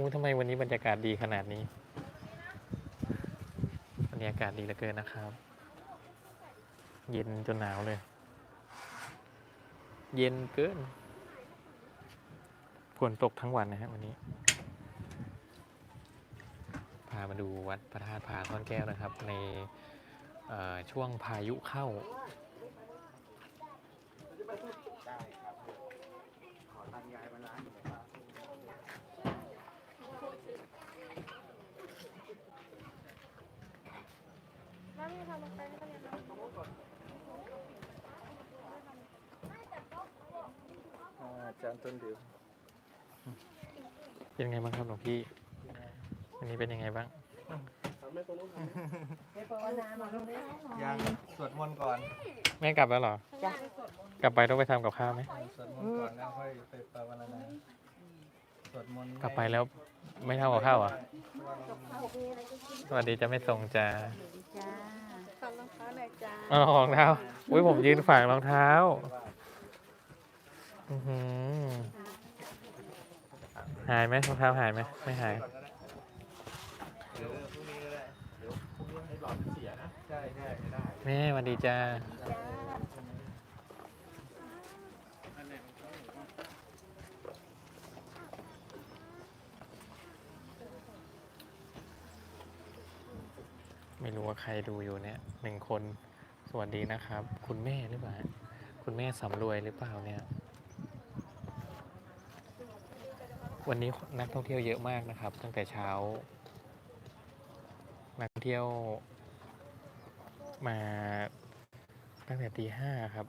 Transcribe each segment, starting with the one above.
อู้ทำไมวันนี้บรรยากาศดีขนาดนี้บรรยากาศดีเหลือเกินนะครับ เย็นจนหนาวเลย เย็นเกินฝนตกทั้งวันนะฮะวันนี้ พามาดูวัดพระธาตุผาซ่อนแก้วนะครับ ในช่วงพายุเข้า อาจารย์ต้นเดือเป็นไงบ้างครับหลวงพี่วันนี้เป็นยังไงบ้าง ยังสวดมนต์ก่อนแม่กลับแล้วเหรอจ้ะกลับไปต้องไปทำกับข้าวไหม สวดมนต์ก่อนแล้วค่อยไปภาวนา สวดมนต์กลับไปแล้วไม่ทำกับข้าวเหรอะ สวัสดีจะไม่ส่งจ้า จ้าทำรองเท้าหน่อยจ้าเอารองเท้าอุ้ยผมยืนฝากรองเท้าอื้อหือหายไหมรองเท้าหายไหมไม่หายเดี๋ยวพรุ่งนี้ก็ได้เดี๋ยวพรุ่งนี้ให้หลอดเสียนะ ใช่ใช่ได้ แม่สวัสดีจ้า ไม่รู้ว่าใครดูอยู่เนี่ยหนึ่งคนสวัสดีนะครับ คุณแม่หรือเปล่า คุณแม่สำรวยหรือเปล่าเนี่ย วันนี้นักท่องเที่ยวเยอะมากนะครับ ตั้งแต่เช้า นักท่องเที่ยวมาตั้งแต่ตีห้าครับ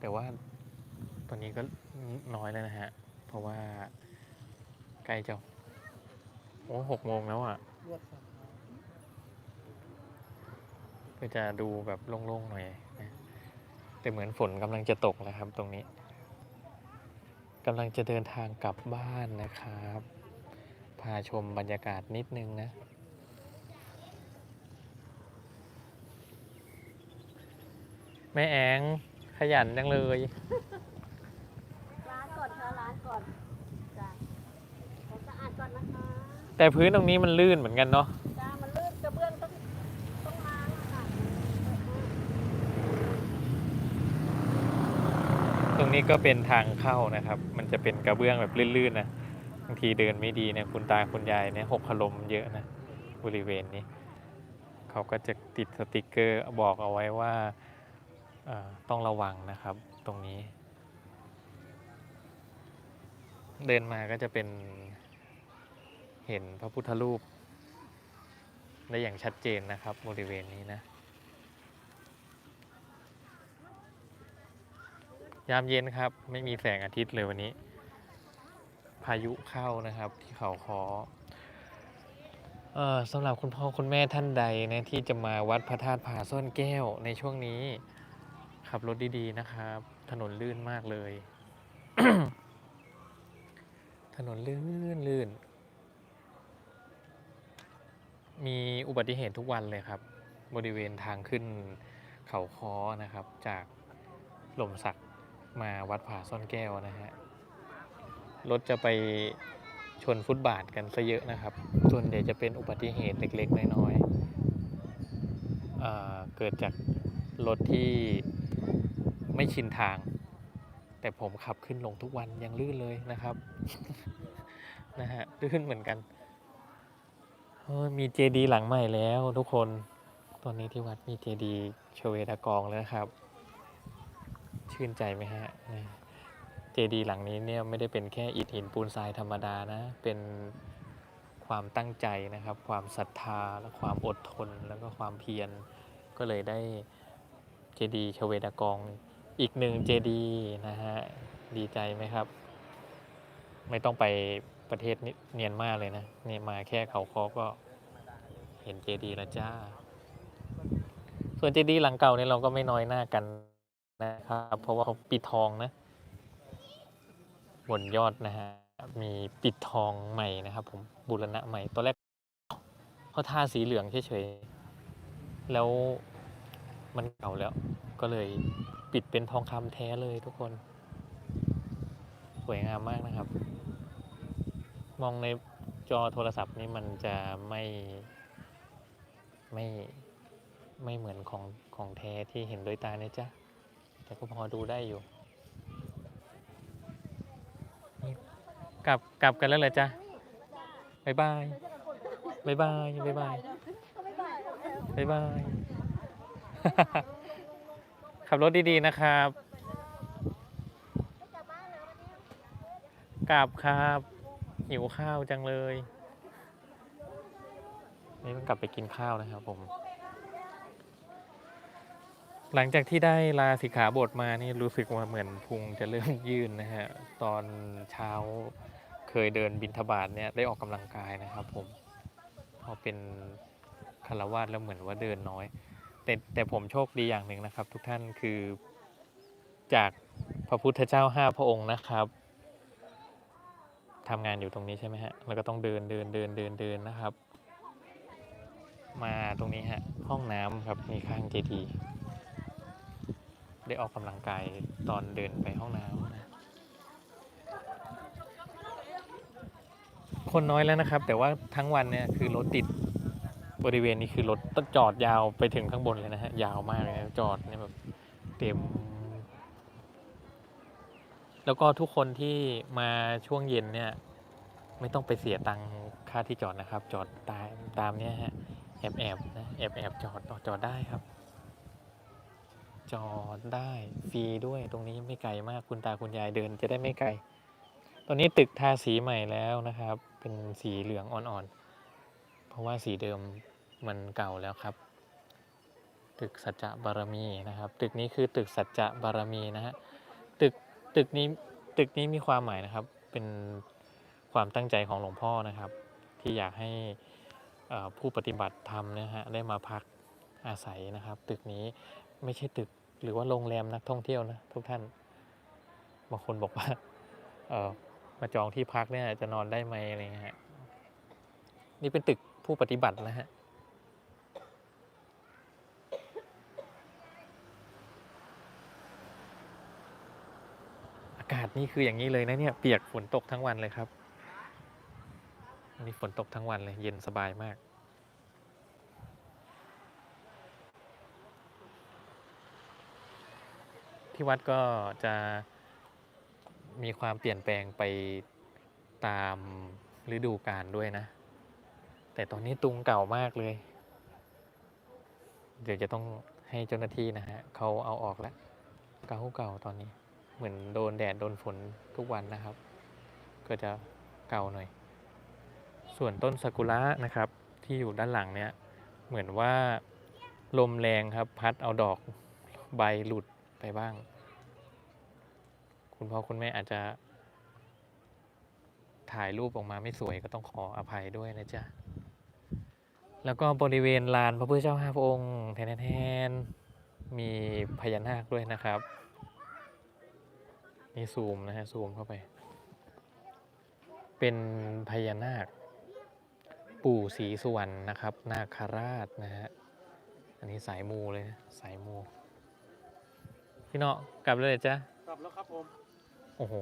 แต่ว่าตอนนี้ก็น้อยแล้วนะฮะ เพราะว่าใกล้จะโอ้หกโมงแล้วอะ ก็จะดูแบบโล่งๆหน่อยนะแต่เหมือนฝนกำลังจะตกแล้วครับตรงนี้กำลังจะเดินทางกลับบ้านนะครับ พาชมบรรยากาศนิดนึงนะ แม่แองขยันจังเลยล้างก่อนค่ะล้างก่อนจ้าขอสะอาดก่อนนะคะ แต่พื้นตรงนี้มันลื่นเหมือนกันเนาะ จ้า มันลื่นกระเบื้องต้องต้องล้างอะค่ะ ต รงนี้ก็เป็นทางเข้านะครับ มันจะเป็นกระเบื้องแบบลื่นๆนะบางทีเดินไม่ดีเนี่ยคุณตาคุณยายเนี่ยหกขลมเยอะนะบริเวณนี้ เขาก็จะติดสติกเกอร์บอกเอาไว้ว่าต้องระวังนะครับตรงนี้ เดินมาก็จะเป็นเห็นพระพุทธรูปได้อย่างชัดเจนนะครับบริเวณนี้นะ ยามเย็นครับ ไม่มีแสงอาทิตย์เลยวันนี้ พายุเข้านะครับที่เขาคอเอ่อสำหรับคุณพ่อคุณแม่ท่านใดนะที่จะมาวัดพระธาตุผาซ่อนแก้วในช่วงนี้ ขับรถดีๆนะครับ ถนนลื่นมากเลย ถนนลื่นลื่นมีอุบัติเหตุทุกวันเลยครับ บริเวณทางขึ้นเขาคอนะครับ จากหล่มสัก มาวัดผาซ่อนแก้วนะฮะ รถจะไปชนฟุตบาทกันซะเยอะนะครับ ส่วนใหญ่จะเป็นอุบัติเหตุเล็ก ๆ น้อยๆเอเกิดจากรถที่ไม่ชินทาง แต่ผมขับขึ้นลงทุกวันยังลื่นเลยนะครับ นะฮะลื่นเหมือนกันโอ้ยมีเจดีหลังใหม่แล้วทุกคน ตอนนี้ที่วัดมีเจดีเชเวดากองแล้วครับ ชื่นใจไหมฮะเจดีย์หลังนี้เนี่ยไม่ได้เป็นแค่อิฐหินปูนทรายธรรมดานะ เป็นความตั้งใจนะครับ ความศรัทธาและความอดทนแล้วก็ความเพียรก็เลยได้เจดีย์ชเวดากองอีกหนึ่งเจดีย์นะฮะดีใจไหมครับ ไม่ต้องไปประเทศเนียนมาเลยนะนี่มาแค่เขาคอก็เห็นเจดีย์แล้วจ้า ส่วนเจดีย์หลังเก่าเนี่ยเราก็ไม่น้อยหน้ากัน นะครับ เพราะว่าเขาปิดทองนะบนยอดนะฮะมีปิดทองใหม่นะครับ ผมบูรณะใหม่ตอนแรกเขาทาสีเหลืองเฉยๆแล้วมันเก่าแล้ว ก็เลยปิดเป็นทองคำแท้เลยทุกคน สวยงามมากนะครับ มองในจอโทรศัพท์นี่มันจะไม่ไม่ไม่เหมือนของของแท้ที่เห็นด้วยตาเนี่ยจ้ะ แต่ก็พอดูได้อยู่กลับกลับกันแล้วเหรอจ๊ะบายบายบายบายบายบายบายบายบายขับรถดีๆนะครับกลับบ้านแล้ววันนี้กลับครับ หิวข้าวจังเลย นี่ต้องกลับไปกินข้าวนะครับผม หลังจากที่ได้ลาสิกขาบทมานี่รู้สึกว่าเหมือนพุงจะเริ่มยื่นนะฮะ ตอนเช้าเคยเดินบินทบาทเนี่ยได้ออกกำลังกายนะครับผม พอเป็นคารวาสแล้วเหมือนว่าเดินน้อย แต่แต่ผมโชคดีอย่างหนึ่งนะครับ ทุกท่านคือจากพระพุทธเจ้าห้าพระองค์นะครับทำงานอยู่ตรงนี้ใช่ไหมฮะแล้วก็ต้องเดินเดินเดินเดินเดินนะครับ มาตรงนี้ฮะห้องน้ำครับมีข้างเจดีย์ ได้ออกกำลังกายตอนเดินไปห้องน้ำนะ คนน้อยแล้วนะครับ แต่ว่าทั้งวันเนี่ยคือรถติดบริเวณนี้คือรถต้องจอดยาวไปถึงข้างบนเลยนะฮะ ยาวมากเลยนะจอดเนี่ยแบบเต็ม แล้วก็ทุกคนที่มาช่วงเย็นเนี่ย ไม่ต้องไปเสียตังค่าที่จอดนะครับ จอดตามตามเนี้ยฮะแอบแอบนะแอบแอบจอดจอดได้ครับ จอดได้ฟรีด้วยตรงนี้ไม่ไกลมากคุณตาคุณยายเดินจะได้ไม่ไกล ตอนนี้ตึกทาสีใหม่แล้วนะครับ เป็นสีเหลืองอ่อนๆ เพราะว่าสีเดิมมันเก่าแล้วครับ ตึกสัจจะบารมีนะครับ ตึกนี้คือตึกสัจจะบารมีนะฮะตึกตึกนี้ตึกนี้มีความหมายนะครับ เป็นความตั้งใจของหลวงพ่อนะครับ ที่อยากให้ผู้ปฏิบัติธรรมนะฮะได้มาพักอาศัยนะครับ ตึกนี้ไม่ใช่ตึก หรือว่าโรงแรมนักท่องเที่ยวนะทุกท่าน บางคนบอกว่า เออมาจองที่พักเนี่ยจะนอนได้ไหมอะไรเงี้ยนี่เป็นตึกผู้ปฏิบัตินะฮะอากาศนี่คืออย่างนี้เลยนะเนี่ยเปียกฝนตกทั้งวันเลยครับวันนี้ฝนตกทั้งวันเลยเย็นสบายมาก ที่วัดก็จะมีความเปลี่ยนแปลงไปตามฤดูกาลด้วยนะ แต่ตอนนี้ตุงเก่ามากเลย เดี๋ยวจะต้องให้เจ้าหน้าที่นะฮะเขาเอาออกแล้วเก่าเก่าตอนนี้ เหมือนโดนแดดโดนฝนทุกวันนะครับ ก็จะเก่าหน่อย ส่วนต้นซากุระนะครับ ที่อยู่ด้านหลังเนี่ยเหมือนว่าลมแรงครับ พัดเอาดอกใบหลุด ไปบ้าง คุณพ่อคุณแม่อาจจะ ถ่ายรูปออกมาไม่สวยก็ต้องขออภัยด้วยนะจ๊ะ แล้วก็บริเวณลานพระพุทธเจ้าห้าพระองค์แทนๆมีพญานาคด้วยนะครับ นี่ซูมนะฮะซูมเข้าไป เป็นพญานาค ปู่ศรีสุวรรณนะครับ นาคราชนะฮะ อันนี้สายมูเลยนะ สายมู พี่เนาะกลับเลยเหรอจ๊ะกลับแล้วครับผม โอ้โห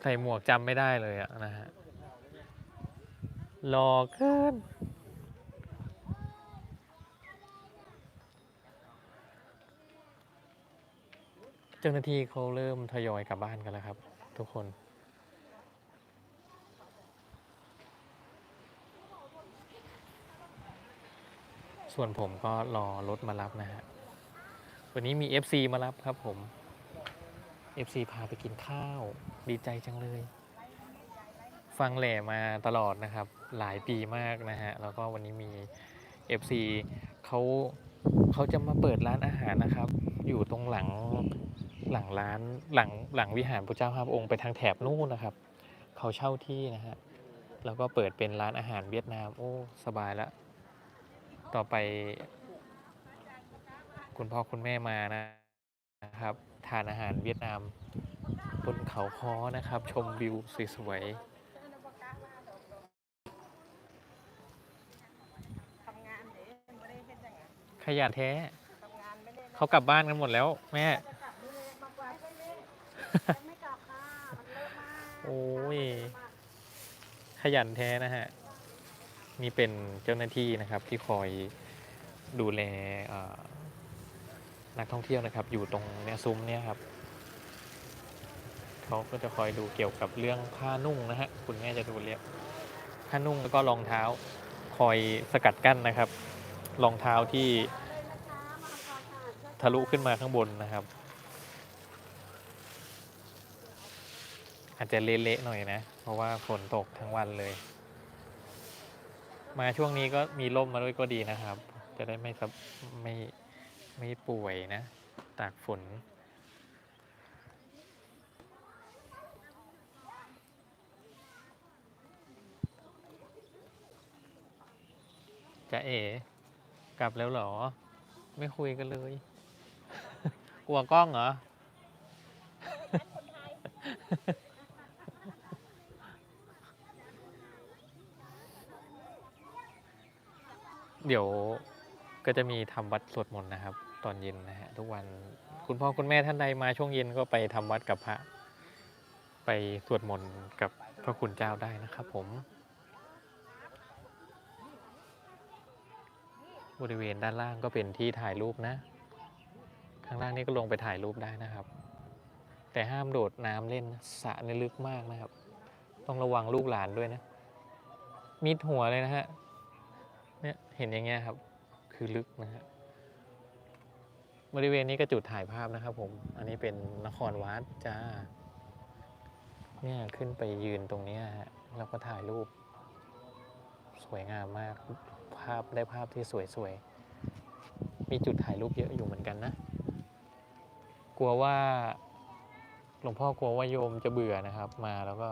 ใส่หมวกจำไม่ได้เลยอะนะฮะรอเกินเจ้าหน้าที่เขาเริ่มทยอยกลับบ้านกันแล้วครับ ทุกคนส่วนผมก็รอรถมารับนะฮะ วันนี้มี FC มารับครับผม FC พาไปกินข้าว ดีใจจังเลย ฟังแหล่มาตลอดนะครับ หลายปีมากนะฮะ แล้วก็วันนี้มี FC เขาเขาจะมาเปิดร้านอาหารนะครับ อยู่ตรงหลังหลังร้านหลังหลังวิหารพระเจ้าห้าพระองค์ไปทางแถบนู่นนะครับ เขาเช่าที่นะฮะ แล้วก็เปิดเป็นร้านอาหารเวียดนาม โอ้ สบายแล้ว ต่อไป คุณพ่อคุณแม่มานะนะครับ ทานอาหารเวียดนามบนเขาค้อนะครับ ชมวิวสวยทำงานเด้ไม่ได้เฮ็ดอย่างนั้นๆขยะแท้ เขากลับบ้านกันหมดแล้ว แม่ โอ้ย ขยันแท้นะฮะ นี่เป็นเจ้าหน้าที่นะครับที่คอยดูแลอ่อ นักท่องเที่ยวนะครับ อยู่ตรงเนี้ยซุ้มเนี่ยครับเขาก็จะคอยดูเกี่ยวกับเรื่องผ้านุ่งนะฮะคุณแม่จะดูเรียบผ้านุ่งแล้วก็รองเท้าคอยสกัดกั้นนะครับรองเท้าที่ทะลุขึ้นมาข้างบนนะครับ อาจจะเละๆหน่อยนะ เพราะว่าฝนตกทั้งวันเลย มาช่วงนี้ก็มีร่มมาด้วยก็ดีนะครับ จะได้ไม่สับไม่ ไม่ป่วยนะ ตากฝน จะเอ๋กลับแล้วเหรอ ไม่คุยกันเลย กลัวกล้องเหรอเดี๋ยว ก็จะมีทำวัดสวดมนต์นะครับ ตอนเย็นนะฮะทุกวันคุณพ่อคุณแม่ท่านใดมาช่วงเย็นก็ไปทำวัดกับพระ ไปสวดมนต์กับพระคุณเจ้าได้นะครับผม บริเวณด้านล่างก็เป็นที่ถ่ายรูปนะ ข้างล่างนี่ก็ลงไปถ่ายรูปได้นะครับ แต่ห้ามโดดน้ำเล่นสระนี่ลึกมากนะครับ ต้องระวังลูกหลานด้วยนะ มิดหัวเลยนะฮะเนี่ยเห็นอย่างเงี้ยครับ คือลึกนะฮะบริเวณนี้ก็จุดถ่ายภาพนะครับ ผม อันนี้เป็นนครวัดจ้า เนี่ยขึ้นไปยืนตรงนี้ฮะแล้วก็ถ่ายรูป สวยงามมาก ภาพได้ภาพที่สวยๆ มีจุดถ่ายรูปเยอะอยู่เหมือนกันนะ กลัวว่าหลวงพ่อกลัวว่าโยมจะเบื่อนะครับ มาแล้วก็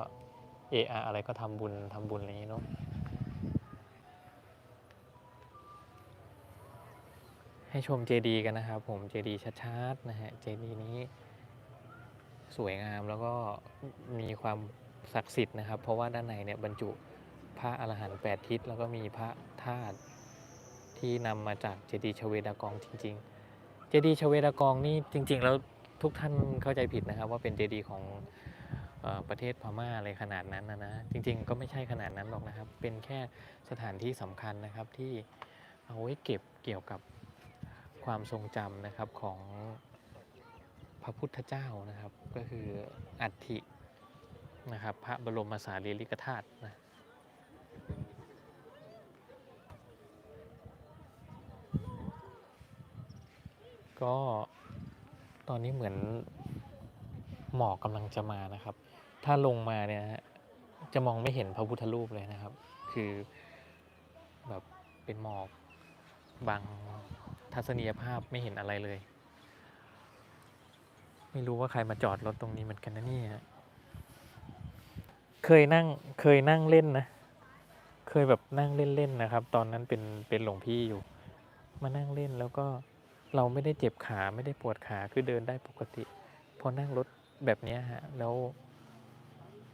เอะอะอะไรก็ทำบุญทำบุญอะไรอย่างนี้เนาะ ให้ชมเจดีกันนะครับ ผมเจดีชัดๆนะฮะเจดีนี้ สวยงามแล้วก็มีความศักดิ์สิทธิ์นะครับ เพราะว่าด้านในเนี่ยบรรจุพระอรหันต์แปดทิศแล้วก็มีพระธาตุที่นำมาจากเจดีชเวดากองจริง ๆ เจดีชเวดากองนี่จริง ๆ แล้วทุกท่านเข้าใจผิดนะครับ ว่าเป็นเจดีของออประเทศพม่าอะไรขนาดนั้นนะนะจริงๆ ก็ไม่ใช่ขนาดนั้นหรอกนะครับ เป็นแค่สถานที่สำคัญนะครับที่เอาไว้เก็บเกี่ยวกับ ความทรงจำนะครับของพระพุทธเจ้านะครับ ก็คืออัฐินะครับ พระบรมสารีริกธาตุนะก็ตอนนี้เหมือนหมอกกำลังจะมานะครับ ถ้าลงมาเนี่ยจะมองไม่เห็นพระพุทธรูปเลยนะครับ คือแบบเป็นหมอกบัง ทัศนียภาพไม่เห็นอะไรเลย ไม่รู้ว่าใครมาจอดรถตรงนี้เหมือนกันนะเนี่ยเคยนั่งเคยนั่งเล่นนะ เคยแบบนั่งเล่นๆนะครับ ตอนนั้นเป็นเป็นหลวงพี่อยู่ มานั่งเล่นแล้วก็เราไม่ได้เจ็บขาไม่ได้ปวดขาคือเดินได้ปกติ พอนั่งรถแบบนี้ฮะแล้ว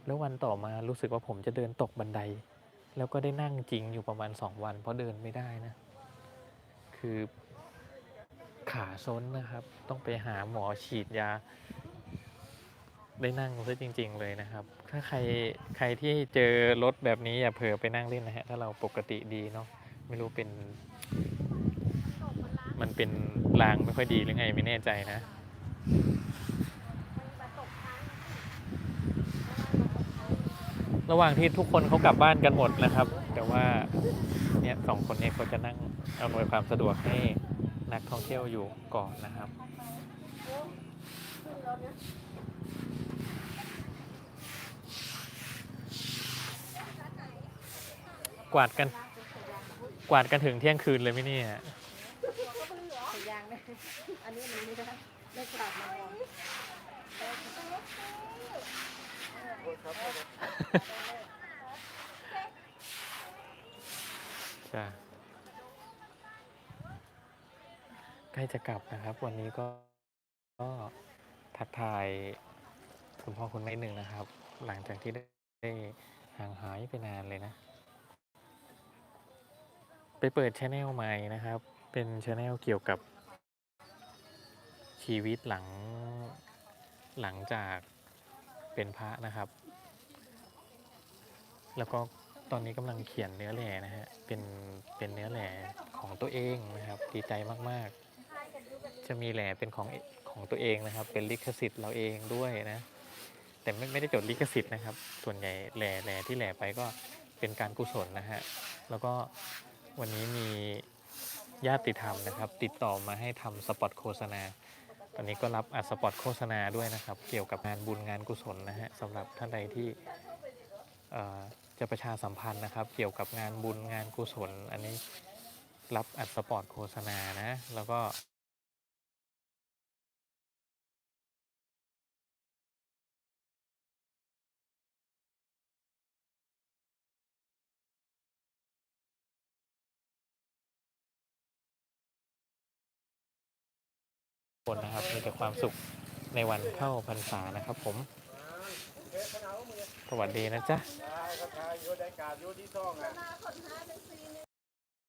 แล้ววันต่อมารู้สึกว่าผมจะเดินตกบันได แล้วก็ได้นั่งจริงอยู่ประมาณสองวัน เพราะเดินไม่ได้นะ คือ ขาซ้นนะครับ ต้องไปหาหมอฉีดยา ได้นั่งซะจริง ๆ เลยนะครับ ถ้าใครใครที่เจอรถแบบนี้อย่าเผลอไปนั่งเล่นนะฮะ ถ้าเราปกติดีเนาะไม่รู้เป็น มันเป็นรางไม่ค่อยดีหรือไงไม่แน่ใจนะระหว่างที่ทุกคนเขากลับบ้านกันหมดนะครับ แต่ว่าเนี่ยสองคนนี้เขาจะนั่งอำนวยความสะดวกให้ นักท่องเที่ยวอยู่ก่อนนะครับขึ้นรถนะกวาดกัน กวาดกันถึงเที่ยงคืนเลยไหมเนี่ยพยางนะอันนี้มันไม่ได้ไม่กลับมามอง จ้ะ ใกล้จะกลับนะครับ วันนี้ก็ก็ทักทายคุณพ่อคุณแม่หนึ่งนะครับ หลังจากที่ได้ห่างหายไปนานเลยนะ ไปเปิดช anel ใหม่นะครับ เป็นช anel เกี่ยวกับ ชีวิตหลังหลังจากเป็นพระนะครับ แล้วก็ตอนนี้กำลังเขียนเนื้อแหล่นะฮะ เป็นเป็นเนื้อแหล่ของตัวเองนะครับ ดีใจมาก ๆ จะมีแหลเป็นของของตัวเองนะครับ เป็นลิขสิทธิ์เราเองด้วยนะ แต่ไม่ไม่ได้จดลิขสิทธิ์นะครับ ส่วนใหญ่แหลแหลที่แหลไปก็เป็นการกุศลนะฮะ แล้วก็วันนี้มีญาติธรรมนะครับ ติดต่อมาให้ทำสปอตโฆษณา ตอนนี้ก็รับอัดสปอตโฆษณาด้วยนะครับ เกี่ยวกับงานบุญงานกุศลนะฮะสำหรับท่านใดที่จะประชาสัมพันธ์นะครับ เกี่ยวกับงานบุญงานกุศล อันนี้รับอัดสปอตโฆษณานะ แล้วก็ คนนะครับ มีแต่ความสุขในวันเข้าพรรษานะครับ ผม สวัสดีนะจ๊ะ